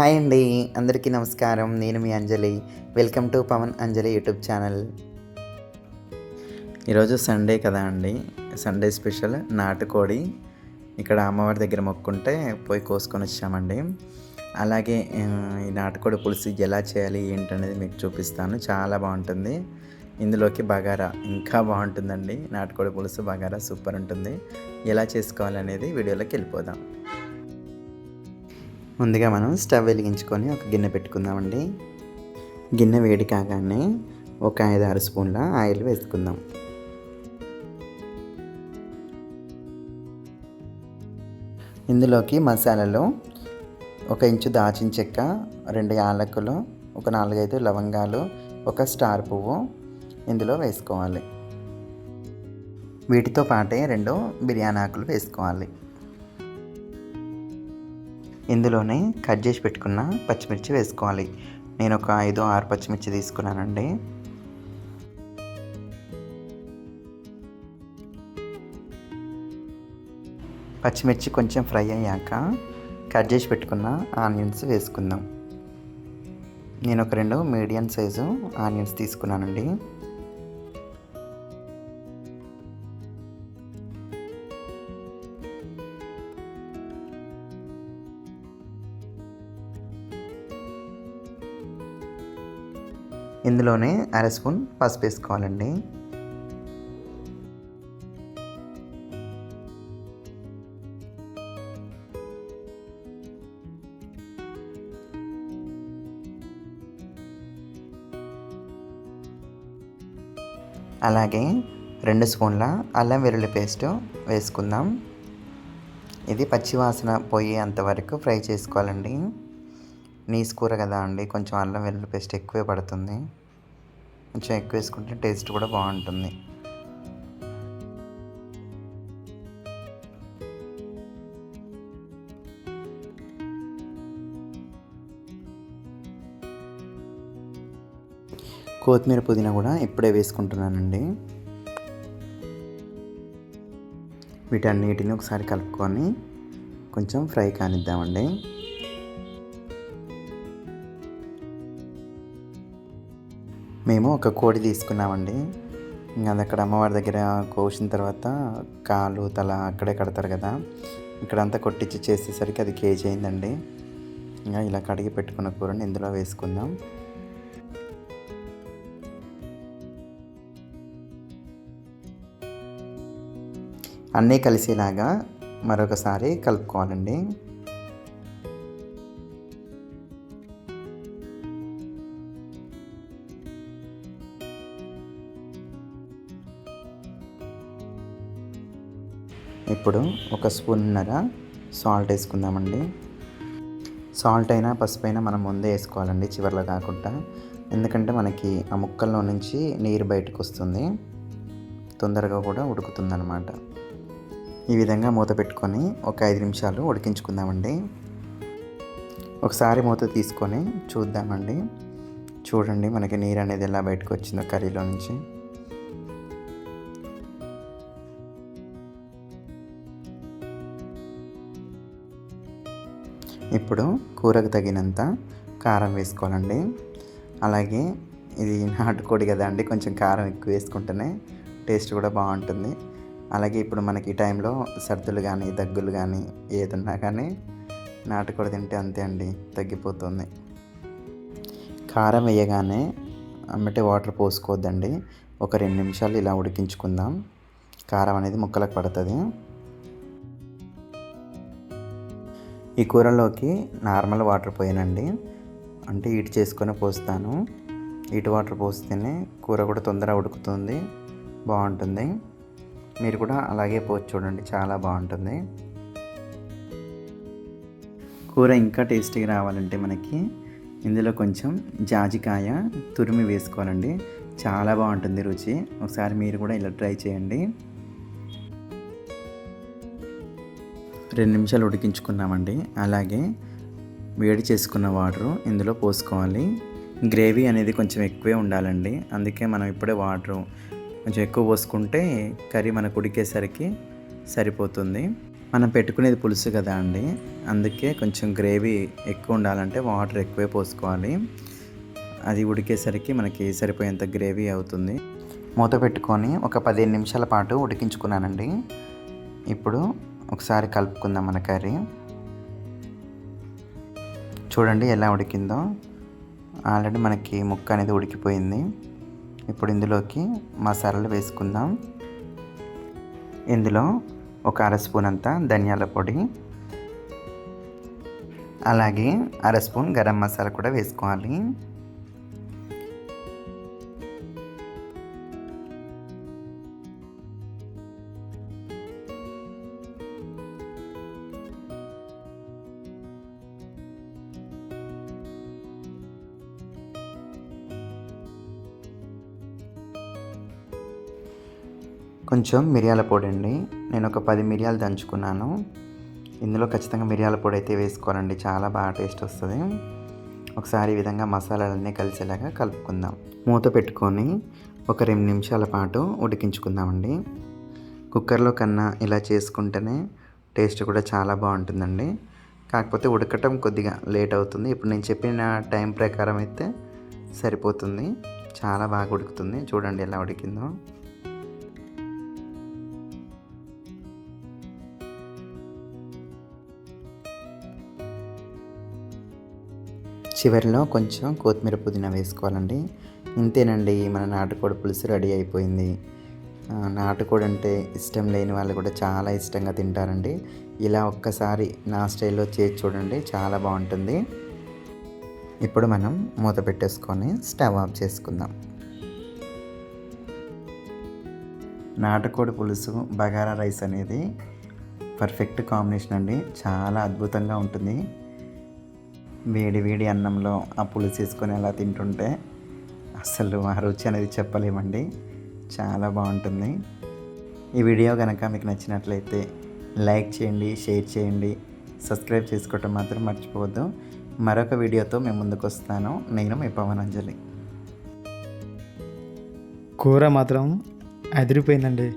Hi అండి అందరికీ నమస్కారం. నేను మీ Anjali. Welcome to Pavan Anjali YouTube channel. ఈరోజు సండే కదా అండి. సండే స్పెషల్ నాటుకోడి. ఇక్కడ అమ్మవారి దగ్గర మొక్కుంటే పోయి కోసుకొని వచ్చామండి. అలాగే ఈ నాటుకోడి పులుసు ఎలా చేయాలి ఏంటనేది మీకు చూపిస్తాను. చాలా బాగుంటుంది. ఇందులోకి బగారా ఇంకా బాగుంటుందండి. నాటుకోడి పులుసు బగారా సూపర్ ఉంటుంది. ఎలా చేసుకోవాలనేది వీడియోలోకి వెళ్ళిపోదాం. ముందుగా మనం స్టవ్ వెలిగించుకొని ఒక గిన్నె పెట్టుకుందామండి. గిన్నె వేడి కాగానే ఒక ఐదు ఆరు స్పూన్ల ఆయిల్ వేసుకుందాం. ఇందులోకి మసాలాలో ఒక ఇంచు దాచిన చెక్క రెండు యాలకులు ఒక నాలుగైదు లవంగాలు ఒక స్టార్ పువ్వు ఇందులో వేసుకోవాలి. వీటితో పాటే రెండు బిర్యానీ ఆకులు వేసుకోవాలి. ఇందులోనే కట్ చేసి పెట్టుకున్న పచ్చిమిర్చి వేసుకోవాలి. నేను ఒక ఐదు ఆరు పచ్చిమిర్చి తీసుకున్నానండి. పచ్చిమిర్చి కొంచెం ఫ్రై అయ్యాక కట్ చేసి పెట్టుకున్న ఆనియన్స్ వేసుకుందాం. నేను ఒక రెండు మీడియం సైజు ఆనియన్స్ తీసుకున్నానండి. ఇందులోనే అర స్పూన్ పసుపు వేసుకోవాలండి. అలాగే రెండు స్పూన్ల అల్లం వెల్లుల్లి పేస్ట్ వేసుకుందాం. ఇది పచ్చివాసన పోయేంత అంతవరకు ఫ్రై చేసుకోవాలండి. నీసు కూర కదా అండి. కొంచెం అల్లం వెల్లుల్లి పేస్ట్ ఎక్కువే పడుతుంది. కొంచెం ఎక్కువ వేసుకుంటే టేస్ట్ కూడా బాగుంటుంది. కొత్తిమీర పుదీనా కూడా ఇప్పుడే వేసుకుంటున్నానండి. వీటన్నిటిని ఒకసారి కలుపుకొని కొంచెం ఫ్రై కానిద్దామండి. మేము ఒక కోడి తీసుకున్నామండి. ఇంకా అది అక్కడ అమ్మవారి దగ్గర కోసిన తర్వాత కాలు తల అక్కడే కడతారు కదా. ఇక్కడంతా కొట్టించి చేసేసరికి అది కేజీ అయిందండి. ఇంకా ఇలా కడిగి పెట్టుకున్న కూరని ఇందులో వేసుకుందాం. అన్నీ కలిసేలాగా మరొకసారి కలుపుకోవాలండి. ఇప్పుడు ఒక స్పూన్నర సాల్ట్ వేసుకుందామండి. సాల్ట్ అయినా పసుపు అయినా మనం ముందే వేసుకోవాలండి చివర్లో కాకుండా. ఎందుకంటే మనకి ఆ ముక్కల్లో నుంచి నీరు బయటకు వస్తుంది. తొందరగా కూడా ఉడుకుతుందన్నమాట. ఈ విధంగా మూత పెట్టుకొని ఒక ఐదు నిమిషాలు ఉడికించుకుందామండి. ఒకసారి మూత తీసుకొని చూద్దామండి. చూడండి మనకి నీరు అనేది ఎలా బయటకు వచ్చిందో కర్రీలో నుంచి. ఇప్పుడు కూరకు తగినంత కారం వేసుకోవాలండి. అలాగే ఇది నాటుకోడి కదా అండి కొంచెం కారం ఎక్కువ వేసుకుంటేనే టేస్ట్ కూడా బాగుంటుంది. అలాగే ఇప్పుడు మనకి ఈ టైంలో సర్దులు కానీ దగ్గులు కానీ ఏదున్నా కానీ నాటుకోడి తింటే అంతే అండి తగ్గిపోతుంది. కారం వేయగానే అమ్మటే వాటర్ పోసుకోవద్దండి. ఒక రెండు నిమిషాలు ఇలా ఉడికించుకుందాం. కారం అనేది ముక్కలకు పడుతుంది. ఈ కూరలోకి నార్మల్ వాటర్ పోయానండి. అంటే హీట్ చేసుకొని పోస్తాను. హీట్ వాటర్ పోస్తేనే కూర కూడా తొందరగా ఉడుకుతుంది. బాగుంటుంది. మీరు కూడా అలాగే పోసి చూడండి. చాలా బాగుంటుంది. కూర ఇంకా టేస్టీగా రావాలంటే మనకి ఇందులో కొంచెం జాజికాయ తురిమి వేసుకోవాలండి. చాలా బాగుంటుంది రుచి. ఒకసారి మీరు కూడా ఇలా ట్రై చేయండి. రెండు నిమిషాలు ఉడికించుకున్నామండి. అలాగే వేడి చేసుకున్న వాటరు ఇందులో పోసుకోవాలి. గ్రేవీ అనేది కొంచెం ఎక్కువే ఉండాలండి. అందుకే మనం ఇప్పుడే వాటర్ కొంచెం ఎక్కువ పోసుకుంటే కర్రీ మనకు ఉడికేసరికి సరిపోతుంది. మనం పెట్టుకునేది పులుసు కదా అండి. అందుకే కొంచెం గ్రేవీ ఎక్కువ ఉండాలంటే వాటర్ ఎక్కువే పోసుకోవాలి. అది ఉడికేసరికి మనకి సరిపోయేంత గ్రేవీ అవుతుంది. మూత పెట్టుకొని ఒక పదిహేను నిమిషాల పాటు ఉడికించుకున్నానండి. ఇప్పుడు ఒకసారి కలుపుకుందాం మన కర్రీ. చూడండి ఎలా ఉడికిందో. ఆల్రెడీ మనకి ముక్క అనేది ఉడికిపోయింది. ఇప్పుడు ఇందులోకి మసాలాలు వేసుకుందాం. ఇందులో ఒక అర స్పూన్ అంతా ధనియాల పొడి. అలాగే అర స్పూన్ గరం మసాలా కూడా వేసుకోవాలి. కొంచెం మిరియాల పొడి అండి నేను ఒక పది మిరియాలు దంచుకున్నాను. ఇందులో ఖచ్చితంగా మిరియాల పొడి అయితే వేసుకోవాలండి. చాలా బాగా టేస్ట్ వస్తుంది. ఒకసారి ఈ విధంగా మసాలాలన్నీ కలిసేలాగా కలుపుకుందాం. మూత పెట్టుకొని ఒక రెండు నిమిషాల పాటు ఉడికించుకుందామండి. కుక్కర్లో కన్నా ఇలా చేసుకుంటేనే టేస్ట్ కూడా చాలా బాగుంటుందండి. కాకపోతే ఉడకటం కొద్దిగా లేట్ అవుతుంది. ఇప్పుడు నేను చెప్పిన టైం ప్రకారం అయితే సరిపోతుంది. చాలా బాగా ఉడుకుతుంది. చూడండి ఎలా ఉడికిందో. చివరిలో కొంచెం కొత్తిమీర పుదీనా వేసుకోవాలండి. ఇంతేనండి మన నాటుకోడి పులుసు రెడీ అయిపోయింది. నాటుకోడి అంటే ఇష్టం లేని వాళ్ళు కూడా చాలా ఇష్టంగా తింటారండి. ఇలా ఒక్కసారి నా స్టైల్లో చేసి చూడండి చాలా బాగుంటుంది. ఇప్పుడు మనం మూత పెట్టేసుకొని స్టవ్ ఆఫ్ చేసుకుందాం. నాటుకోడి పులుసు బగారా రైస్ అనేది పర్ఫెక్ట్ కాంబినేషన్ అండి. చాలా అద్భుతంగా ఉంటుంది. వేడి వేడి అన్నంలో ఆ పులుసు వేసుకొని అలా తింటుంటే అసలు ఆ రుచి అనేది చెప్పలేమండి. చాలా బాగుంటుంది. ఈ వీడియో కనుక మీకు నచ్చినట్లయితే లైక్ చేయండి షేర్ చేయండి సబ్స్క్రైబ్ చేసుకోవటం మాత్రం మర్చిపోవద్దు. మరొక వీడియోతో మేము ముందుకు వస్తాను. నేను మీ పవన్ అంజలి కూర మాత్రం అదిరిపోయిందండి.